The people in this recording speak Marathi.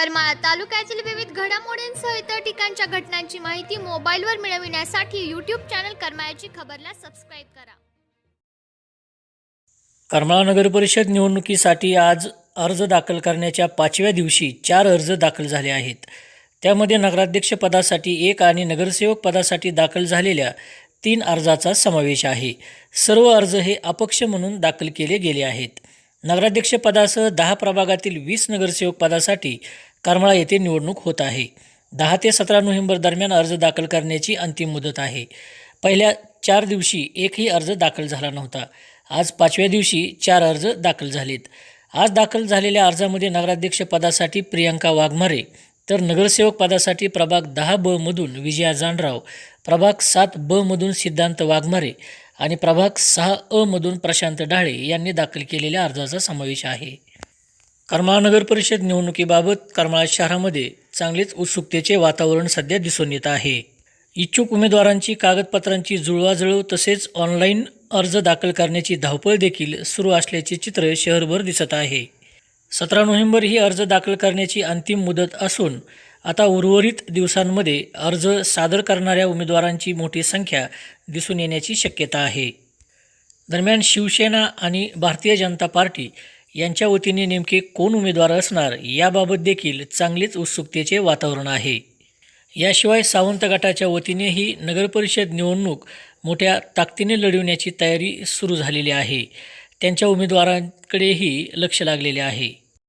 करमाळा तालुक्यातील विविध घडामोडींसह इतर ठिकाणच्या घटनांची माहिती मोबाईलवर मिळविण्यासाठी यूट्यूब चॅनल करमाळ्याची खबरला सबस्क्राईब करा. करमाळा नगर परिषद निवडणुकीसाठी आज अर्ज दाखल करण्याच्या पाचव्या दिवशी चार अर्ज दाखल झाले आहेत. त्यामध्ये नगराध्यक्ष पदासाठी एक आणि नगरसेवक पदासाठी दाखल झालेल्या तीन अर्जाचा समावेश आहे. सर्व अर्ज हे अपक्ष म्हणून दाखल केले गेले आहेत. नगराध्यक्षपदासह दहा प्रभागातील वीस नगरसेवक पदासाठी करमाळा येथे निवडणूक होत आहे. दहा ते सतरा नोव्हेंबर दरम्यान अर्ज दाखल करण्याची अंतिम मुदत आहे. पहिल्या चार दिवशी एकही अर्ज दाखल झाला नव्हता. आज पाचव्या दिवशी चार अर्ज दाखल झालेत. आज दाखल झालेल्या अर्जामध्ये नगराध्यक्ष पदासाठी प्रियांका वाघमारे तर नगरसेवक पदासाठी प्रभाग दहा ब मधून विजया जानराव प्रभाग सात ब मधून सिद्धांत वाघमारे आणि प्रभाग सहा अ मधून प्रशांत डाळे यांनी दाखल केलेल्या अर्जाचा समावेश आहे. करमाळा नगर परिषद निवडणुकीबाबत करमाळा शहरामध्ये चांगलेच उत्सुकतेचे वातावरण सध्या दिसून येत आहे. इच्छुक उमेदवारांची कागदपत्रांची जुळवाजुळव तसेच ऑनलाईन अर्ज दाखल करण्याची धावपळ देखील सुरू असल्याचे चित्र शहरभर दिसत आहे. सतरा नोव्हेंबर ही अर्ज दाखल करण्याची अंतिम मुदत असून आता उर्वरित दिवसांमध्ये अर्ज सादर करणाऱ्या उमेदवारांची मोठी संख्या दिसून येण्याची शक्यता आहे. दरम्यान शिवसेना आणि भारतीय जनता पार्टी यांच्या वतीने नेमके कोण उमेदवार असणार याबाबत देखील चांगलीच उत्सुकतेचे वातावरण आहे. याशिवाय सावंत गटाच्या वतीनेही नगरपरिषद निवडणूक मोठ्या ताकदीने लढवण्याची तयारी सुरू झालेली आहे. त्यांच्या उमेदवारांकडेही लक्ष लागलेले आहे.